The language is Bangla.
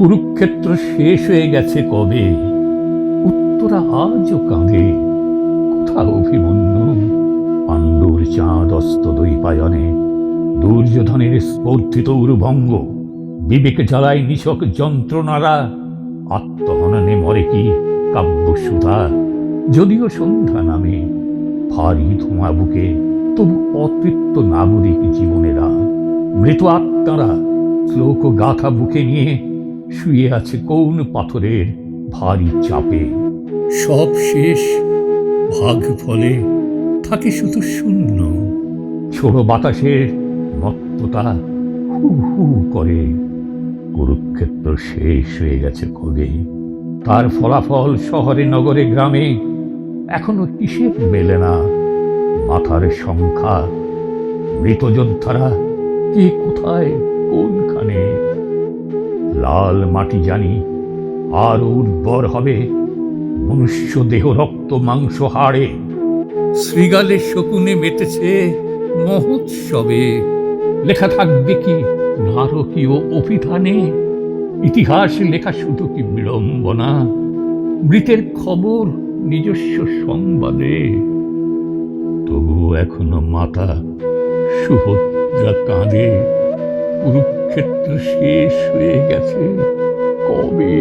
কুরুক্ষেত্র শেষ হয়ে গেছে কবে? উত্তরা আজও কাঁদে। কোথা অভিমন্যু? পাণ্ডুর চাঁদ অস্ত দৈপায়নে। দুর্যোধনের স্পর্ধিত উরুভঙ্গ। বিবেক জ্বালায় নিছক যন্ত্রণারা। আত্মহননে মরে কি কাব্যসুধা? যদিও সন্ধ্যা নামে। ভারী ধোঁয়া বুকে তবু অতৃপ্ত নাগরিক জীবনেরা। মৃত আত্মারা শ্লোক গাথা বুকে নিয়ে শুয়ে আছে কোন পাথরের ভারী চাপে। সব শেষ। ভাগ ফলে থাকে শুধু শূন্য। ছোড়ো বাতাসের মত্ততা হু হু করে। কুরুক্ষেত্র শেষ হয়ে গেছে কবে তার ফলাফল শহরে নগরে গ্রামে এখনও হিসেব মেলে না। মাথার সংখ্যা। মৃত যোদ্ধারা কে কোথায় কোনখানে লাল মাটি জানি, আর উর্বর হবে মনুষ্য দেহ রক্ত মাংস হাড়ে। শ্রীগালের শকুনে মেতেছে মহোৎসবে। লেখা থাকবে কি নারকীয় অভিধানে? ইতিহাস লেখা শুধু কি বিড়ম্বনা? মৃতের খবর নিজস্ব সংবাদে। তবু এখনও মাতা সুভদ্রা কাঁদে কুরুক্ষেত্র শেষ হয়ে গেছে। কবে?